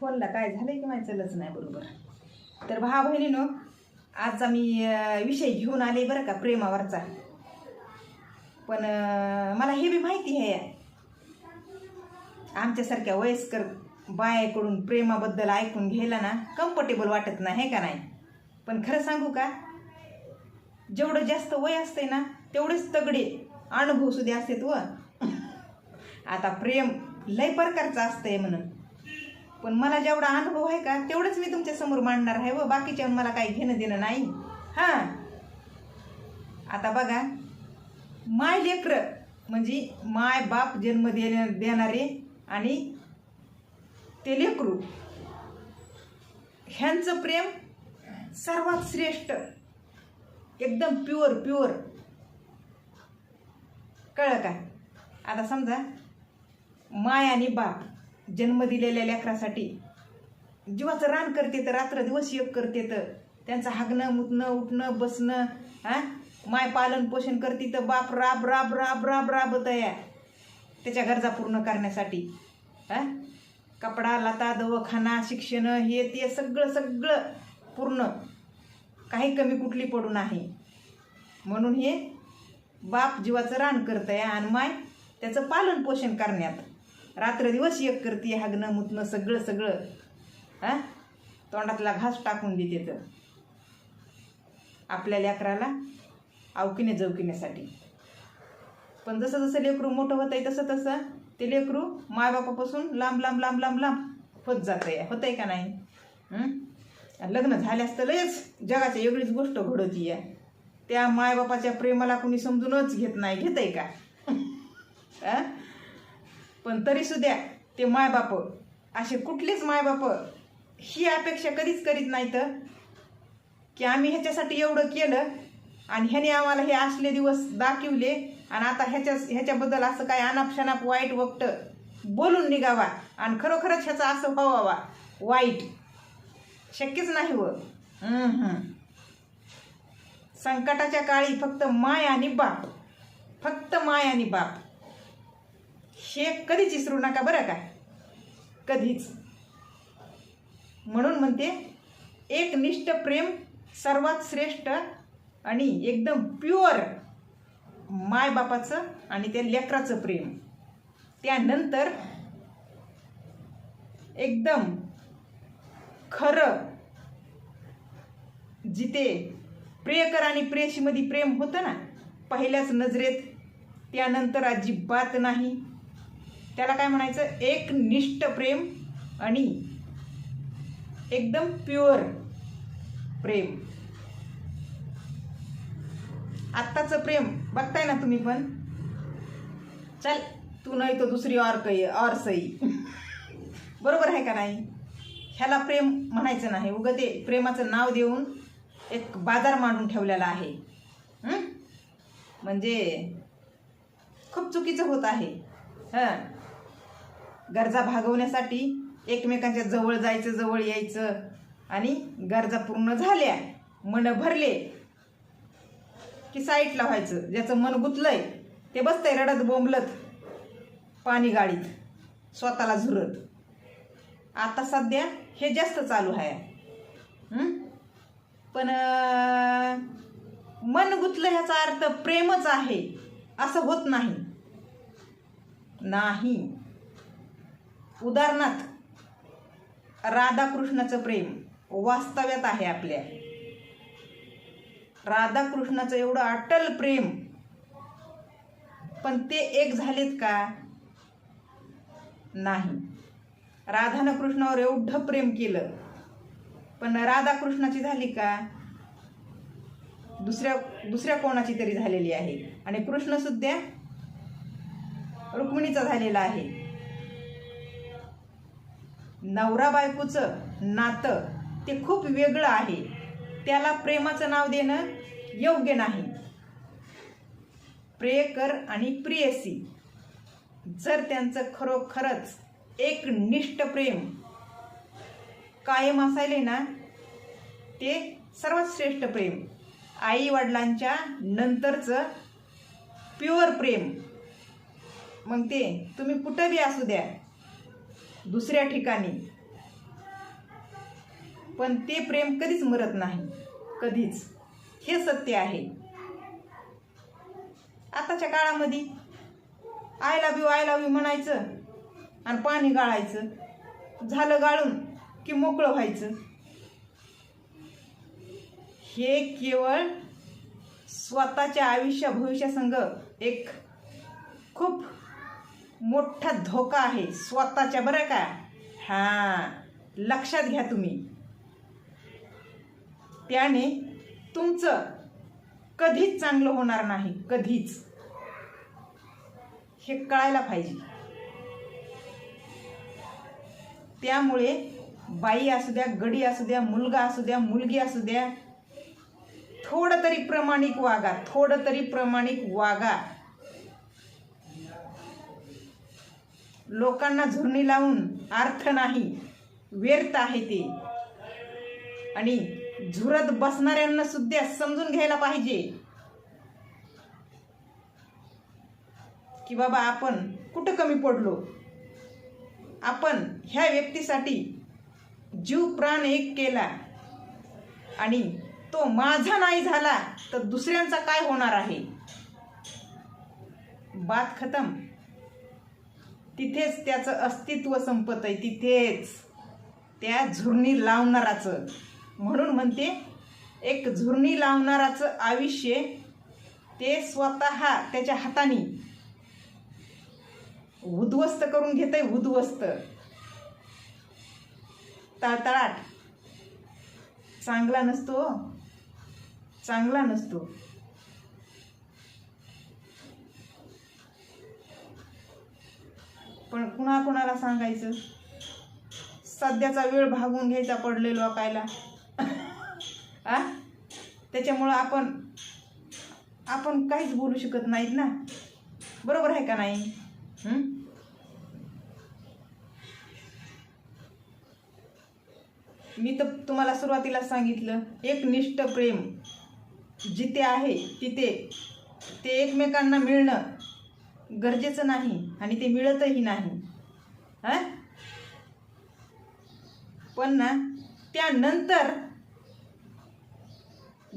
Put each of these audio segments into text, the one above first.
फोनला काय झालंय की माहिती चलच नाही बरोबर? तर भाव बहिणीनो आज आम्ही विषय घेऊन आले बरं का प्रेमावरचा. पण मला हे बी माहिती आहे आमच्यासारख्या वयस्कर बायाकडून प्रेमाबद्दल ऐकून घ्यायला ना कम्फर्टेबल वाटत नाही हे का नाही? पण खरं सांगू का? जेवढं जास्त वय असते ना तेवढेच तगडे अनुभव सुद्धा असतात व आता प्रेम लय प्रकारचं असतंय म्हणून. पण मला जेवढा अनुभव आहे का तेवढंच मी तुमच्यासमोर मांडणार आहे व बाकीच्या मला काही घेणं देणं नाही. हां. आता बघा माय लेकर म्हणजे माय बाप जन्म देण्या देणारे आणि ते लेकरू ह्यांचं प्रेम सर्वात श्रेष्ठ. एकदम प्युअर प्युअर. कळलं का? आता समजा माय आणि बाप. जन्म दिलेल्या लेकरासाठी. जीवाचं रान करते तर रात्र दिवस एक करते तर. त्यांचं हागणं मुतणं उठणं बसणं हा? माय पालन पोषण करते तर बाप राब राब राब राब राब तया. त्याच्या गरजा पूर्ण करण्यासाठी. हा? कपडा लता दवाखाना शिक्षण हे ते सगळं सगळं पूर्ण. काही कमी कुठली पडू नाही. म्हणून हे बाप जीवाचं रान करत आहे आणि माय त्याचं पालन पोषण करण्यात. रात्रदिवस एक करते हागणं मुतणं सगळं सगळं. हां? तोंडातला घास टाकून देते तर. आपल्या लेकराला अवकिने जवकिण्यासाठी पण जसं जसं लेकरू मोठं होत आहे तसं तसं ते लेकरू मायबापापासून लांब लांब लांब लांब लांब होत जात आहे होत आहे का नाही लग्न झाल्यास तर लयच जगाची वेगळीच गोष्ट घडवती आहे त्या मायबापाच्या प्रेमाला कुणी समजूनच घेत नाही. घेत आहे का पण तरी सुद्धा ते मायबाप असे कुठलेच मायबाप ही अपेक्षा कधीच करीत नाहीत. की आम्ही ह्याच्यासाठी एवढं केलं आणि ह्याने आम्हाला हे असले दिवस दाखवले आणि आता ह्याच्या ह्याच्याबद्दल असं काय अनापशनाप वाईट वक्त बोलून निघावा आणि खरोखरच ह्याचा असं व्हावा. वाईट. शक्यच नाही व. हं. संकटाच्या काळी फक्त माय आणि बाप. फक्त माय आणि बाप. हे कधीच विसरू नका बरं का? कधीच. म्हणून म्हणते एक निष्ठ प्रेम सर्वात श्रेष्ठ आणि एकदम प्युअर मायबापाचं आणि त्या लेकराचं प्रेम. त्यानंतर एकदम खरं जिथे प्रेयकर आणि प्रेयशीमध्ये प्रेम होतं ना पहिल्याच नजरेत त्यानंतर अजिबात नाही. त्याला काय म्हणायचं? एक निष्ठ प्रेम आणि एकदम प्युअर प्रेम. आत्ताचं प्रेम बघताय ना तुम्ही पण? चल तू नाही तो दुसरी और कै और सई बरोबर आहे का नाही? ह्याला प्रेम म्हणायचं नाही. उगं ते प्रेमाचं नाव देऊन एक बाजार मांडून ठेवलेला आहे. म्हणजे खूप चुकीचं होत आहे. हां? गरजा भागवण्यासाठी एकमेकांच्या जवळ जायचं जवळ यायचं आणि गरजा पूर्ण झाल्या मन भरले की साईटला व्हायचं. ज्याचं मन गुतलंय ते बसतंय रडत बोंबलत पाणी गाडीत स्वतःला झुरत. आता सध्या हे जास्त चालू आहे. पण मन गुतलं ह्याचा अर्थ प्रेमच आहे. असं होत नाही. नाही. उदाहरणार्थ राधाकृष्णाचं प्रेम वास्तव्यात आहे आपल्या. राधाकृष्णाचं एवढं अटल प्रेम पण ते एक झालेत का? नाही. राधानं कृष्णावर एवढं प्रेम केलं पण राधाकृष्णाची झाली का? दुसऱ्या दुसऱ्या कोणाची तरी झालेली आहे. आणि कृष्णसुद्धा रुक्मिणीचा झालेला आहे. नवरा बायकोचं नातं ते खूप वेगळं आहे. त्याला प्रेमाचं नाव देणं योग्य नाही. प्रेयकर आणि प्रियसी जर त्यांचं खरोखरच एक निष्ठ प्रेम कायम असायले ना ते सर्वात श्रेष्ठ प्रेम. आई वडिलांच्या नंतरचं प्युअर प्रेम. मग ते तुम्ही कुठं बी असू द्या. दुसऱ्या ठिकाणी. पण ते प्रेम कधीच मरत नाही. कधीच. हे सत्य आहे. आताच्या काळामध्ये I love you I love you म्हणायचं आणि पाणी गाळायचं. झालं गाळून की मोकळं व्हायचं. हे केवळ स्वतःच्या आयुष्या भविष्यासंग एक खूप मोठा धोका आहे. स्वतःच्या बरं का? हां. लक्षात घ्या तुम्ही. त्याने तुमचं कधीच चांगलं होणार नाही. कधीच. हे कळायला पाहिजे. त्यामुळे बाई असू द्या गडी असू द्या मुलगा असू द्या मुलगी असू द्या थोडं तरी प्रामाणिक वागा. थोडं तरी प्रामाणिक वागा. लोकांना झुरणी लावून अर्थ नाही व्यर्थ आहे ते. आणि झुरत बसणाऱ्यांना सुद्धा समजून घ्यायला पाहिजे. की बाबा आपण कुठं कमी पडलो? आपण ह्या व्यक्तीसाठी जीव प्राण एक केला आणि तो माझा नाही झाला तर दुसऱ्यांचा काय होणार आहे? बात खतम. तिथेच त्याचं अस्तित्व संपत आहे तिथेच. त्या झुरणी लावणाराचं. म्हणून म्हणते एक झुरणी लावणाराचं आयुष्य ते स्वतः त्याच्या हाताने उद्ध्वस्त करून घेतंय उद्ध्वस्त. तळतळाट. चांगला नसतो हो. चांगला नसतो. पण कुणा कुणाला सांगायचं? सध्याचा वेळ भागून घ्यायचा पडलेलो लोकायला आ? त्याच्यामुळं आपण आपण काहीच बोलू शकत नाहीत ना? बरोबर आहे का नाही? मी तर तुम्हाला सुरुवातीला सांगितलं एक निष्ठ प्रेम जिथे आहे तिथे ते एकमेकांना मिळणं गरजेचं नाही आणि ते मिळतही नाही. हां? पण ना त्यानंतर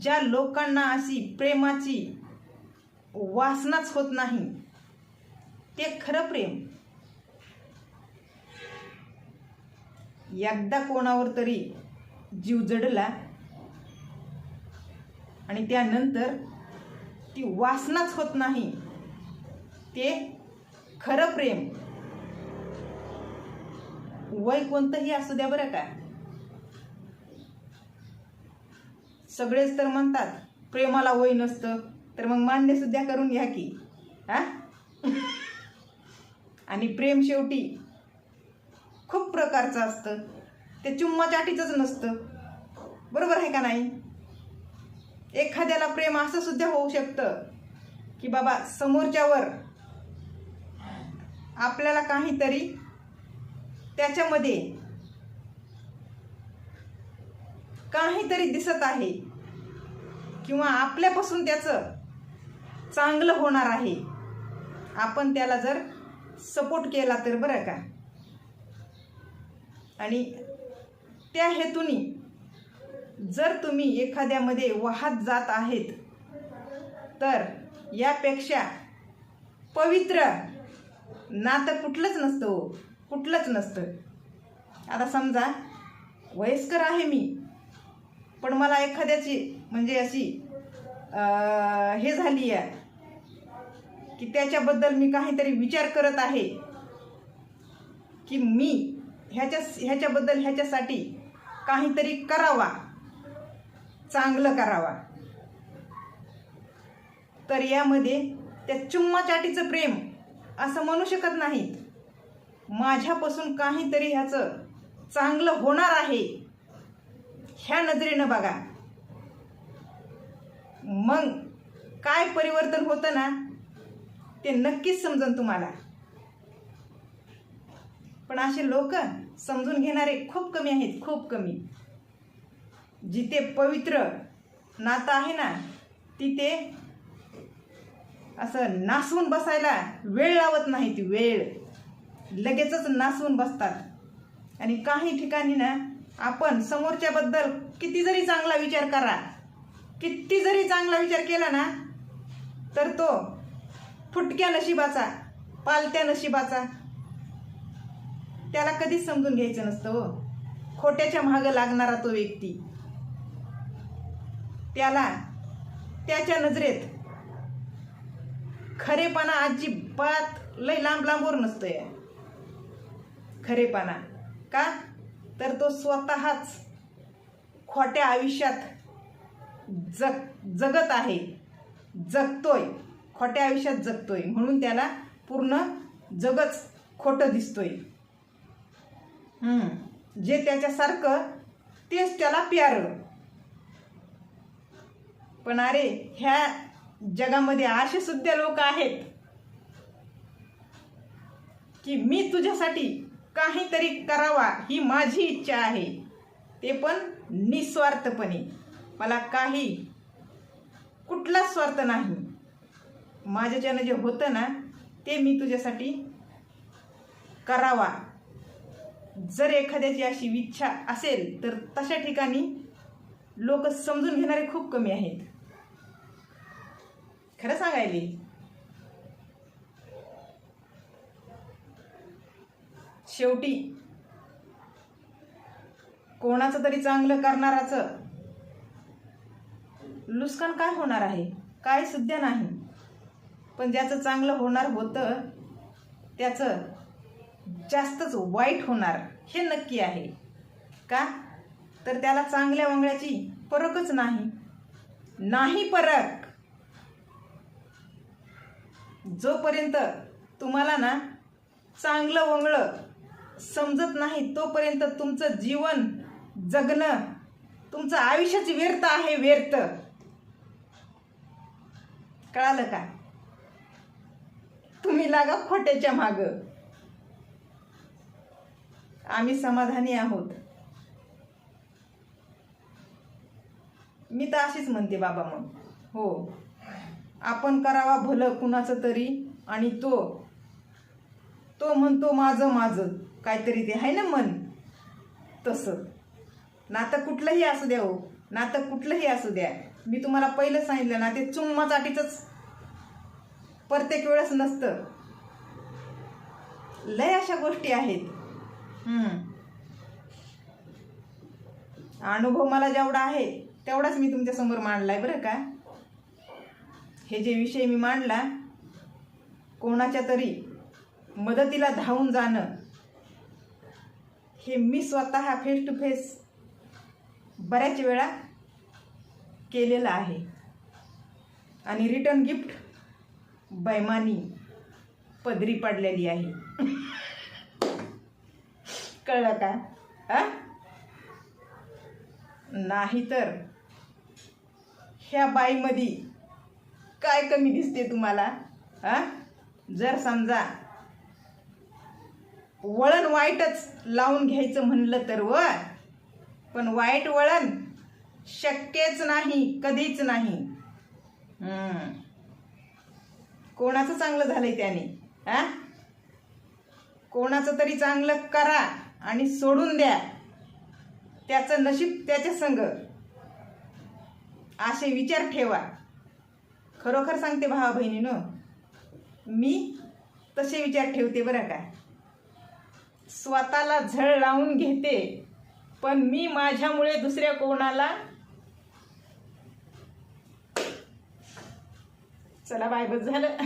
ज्या लोकांना अशी प्रेमाची वासनाच होत नाही ते खरं प्रेम. एकदा कोणावर तरी जीव जडला आणि त्यानंतर ती वासनाच होत नाही ते खरं प्रेम. वय कोणतंही असू द्या बरं का. सगळेच तर म्हणतात प्रेमाला वय नसतं तर मग मान्य सुद्धा करून घ्या की हा? आणि प्रेम शेवटी खूप प्रकारचं असतं. ते चुम्मा चाटीचंच नसतं. बरोबर आहे का नाही? एखाद्याला प्रेम असं सुद्धा होऊ शकतं की बाबा समोरच्यावर आपल्याला काहीतरी त्याच्यामध्ये काहीतरी दिसत आहे. किंवा आपल्यापासून त्याचं चांगलं होणार आहे. आपण त्याला जर सपोर्ट केला तर बरं का? आणि त्या हेतूनी जर तुम्ही एखाद्यामध्ये वाहत जात आहेत तर यापेक्षा पवित्र नातं कुठलंच नसतं हो. कुठलंच नसतं. आता समजा वयस्कर आहे मी पण मला एखाद्याची म्हणजे अशी हे झाली आहे की त्याच्याबद्दल मी काहीतरी विचार करत आहे की मी ह्याच्या ह्याच्याबद्दल ह्याच्यासाठी काहीतरी करावा चांगलं करावा. तर यामध्ये त्या चुम्माचाटीचं प्रेम असं म्हणू शकत नाहीत माझ्यापासून काहीतरी ह्याचं चांगलं होणार आहे. ह्या नजरेनं बघा. मग काय परिवर्तन होतं ना ते नक्कीच समजन तुम्हाला. पण असे लोक समजून घेणारे खूप कमी आहेत खूप कमी. जिथे पवित्र नातं आहे ना तिथे असं नासवून बसायला वेळ लावत नाहीत वेळ. लगेचच नासवून बसतात. आणि काही ठिकाणी ना आपण समोरच्याबद्दल किती जरी चांगला विचार करा किती जरी चांगला विचार केला ना तर तो फुटक्या नशिबाचा पालत्या नशिबाचा त्याला कधीच समजून घ्यायचं नसतं हो. खोट्याच्या मागं लागणारा तो व्यक्ती. त्याला त्याच्या नजरेत खरेपणा अजिबात लय लांब लांबवर नसतोय. खरेपणा. का? तर तो स्वतःच खोट्या आयुष्यात जग जगत आहे. जगतोय. खोट्या आयुष्यात जगतोय. म्हणून त्याला पूर्ण जगच खोटं दिसतोय. जे त्याच्यासारखं तेच त्याला प्यारं. पण अरे ह्या जगामध्ये असे सुद्धा लोक आहेत. की मी तुझ्यासाठी काहीतरी करावा ही माझी इच्छा आहे. ते पण निस्वार्थपणे. मला काही कुठलाच स्वार्थ नाही. माझ्याच्यानं जे होतं ना ते मी तुझ्यासाठी करावा. जर एखाद्याची अशी इच्छा असेल तर तशा ठिकाणी लोक समजून घेणारे खूप कमी आहेत. खरं सांगायली? शेवटी कोणाचं तरी चांगलं करणाराचं नुकसान काय होणार आहे? काय सुद्धा नाही. पण ज्याचं चांगलं होणार होतं त्याचं जास्तच वाईट होणार हे नक्की आहे. का? तर त्याला चांगल्या वांगड्याची परकच नाही. नाही परक जोपर्यंत तुम्हाला ना चांगलं वंगळं समजत नाही तोपर्यंत तुमचं जीवन जगणं तुमचं आयुष्याच व्यर्थ आहे व्यर्थ. कळालं का? तुम्ही लागा खोट्याच्या माग. आम्ही समाधानी आहोत. मी तर अशीच म्हणते बाबा मग. हो. आपण करावा भलं कुणाचं तरी आणि तो तो म्हणतो माझं माझं. काहीतरी ते आहे ना मन? तसं. नातं कुठलंही असू द्या हो. नातं कुठलंही असू द्या. मी तुम्हाला पहिलं सांगितलं ना ते चुम्मासाठीच प्रत्येक वेळेस नसतं. लय अशा गोष्टी आहेत. अनुभव मला जेवढा आहे तेवढाच मी तुमच्यासमोर मांडला मांडलाय बरं का? हे जे विषय मी मांडला कोणाच्या तरी मदतीला धावून जाणं हे मी स्वतः फेस टू फेस बऱ्याच वेळा केलेलं आहे. आणि रिटर्न गिफ्ट बैमानी पदरी पडलेली आहे. कळलं का? आ नाहीतर ह्या बाईमध्ये काय कमी दिसते तुम्हाला? हा? जर समजा वळण वाईटच लावून घ्यायचं म्हणलं तर व? पण वाईट वळण शक्यच नाही कधीच नाही. कोणाचं चांगलं झालंय त्याने? हा? कोणाचं तरी चांगलं करा आणि सोडून द्या. त्याचं नशीब त्याच्या संग. असे विचार ठेवा. खरोखर सांगते भावा बहिणीनं मी तसे विचार ठेवते बरं का. स्वतःला झळ लावून घेते पण मी माझ्यामुळे दुसऱ्या कोणाला चला बाय बस झालं.